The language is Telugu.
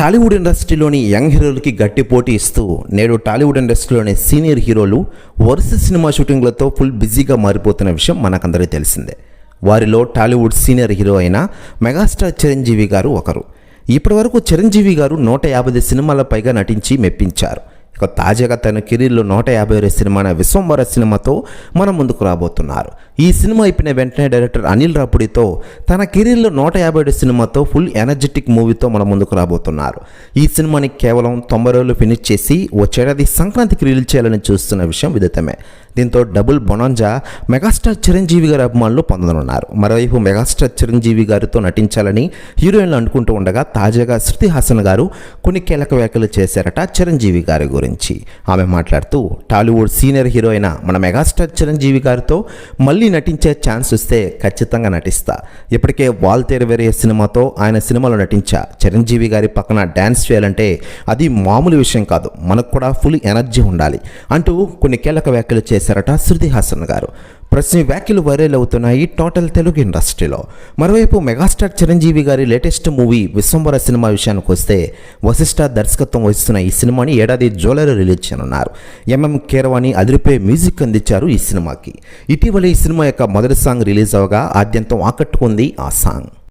టాలీవుడ్ ఇండస్ట్రీలోని యంగ్ హీరోలకి గట్టి పోటీ ఇస్తూ నేడు టాలీవుడ్ ఇండస్ట్రీలోని సీనియర్ హీరోలు వరుస సినిమా షూటింగ్లతో ఫుల్ బిజీగా మారిపోతున్న విషయం మనకందరికీ తెలిసిందే. వారిలో టాలీవుడ్ సీనియర్ హీరో అయిన మెగాస్టార్ చిరంజీవి గారు ఒకరు. ఇప్పటివరకు చిరంజీవి గారు నూట యాభై సినిమాల పైగా నటించి మెప్పించారు. ఇక తాజాగా తన కెరీర్లో నూట యాభై ఆరు సినిమా విశ్వంబర సినిమాతో మన ముందుకు రాబోతున్నారు. ఈ సినిమా అయిపోయిన వెంటనే డైరెక్టర్ అనిల్ రాపుడితో తన కెరీర్లో నూట యాభై ఏడు సినిమాతో ఫుల్ ఎనర్జెటిక్ మూవీతో మన ముందుకు రాబోతున్నారు. ఈ సినిమాని కేవలం తొంభై రోజులు ఫినిష్ చేసి వచ్చేడాది సంక్రాంతికి రిలీజ్ చేయాలని చూస్తున్న విషయం విదితమే. దీంతో డబుల్ బొనాంజా మెగాస్టార్ చిరంజీవి గారి అభిమానులు పొందనున్నారు. మరోవైపు మెగాస్టార్ చిరంజీవి గారితో నటించాలని హీరోయిన్లు అనుకుంటూ ఉండగా తాజాగా శృతి హాసన్ గారు కొన్ని కీలక వ్యాఖ్యలు చేశారట చిరంజీవి గారి గురించి. ఆమె మాట్లాడుతూ టాలీవుడ్ సీనియర్ హీరో అయిన మన మెగాస్టార్ చిరంజీవి గారితో మళ్ళీ నటించే ఛాన్స్ వస్తే ఖచ్చితంగా నటిస్తా. ఇప్పటికే వాల్తేరు వేరే సినిమాతో ఆయన సినిమాలో నటించా. చిరంజీవి గారి పక్కన డ్యాన్స్ చేయాలంటే అది మామూలు విషయం కాదు. మనకు కూడా ఫుల్ ఎనర్జీ ఉండాలి అంటూ కొన్ని కీలక వ్యాఖ్యలు చేశారట శృతి హాసన్ గారు. ప్రశ్న వ్యాఖ్యలు వైరల్ అవుతున్నాయి టోటల్ తెలుగు ఇండస్ట్రీలో. మరోవైపు మెగాస్టార్ చిరంజీవి గారి లేటెస్ట్ మూవీ విశ్వంబర సినిమా విషయానికి వస్తే వశిష్ఠ దర్శకత్వం వహిస్తున్న ఈ సినిమాని ఏడాది జూలైలో రిలీజ్ చేయనున్నారు. ఎంఎం కీరవాణి అదిరిపే మ్యూజిక్ అందించారు ఈ సినిమాకి. ఇటీవల ఈ సినిమా యొక్క మొదటి సాంగ్ రిలీజ్ అవగా ఆద్యంతం ఆకట్టుకుంది ఆ సాంగ్.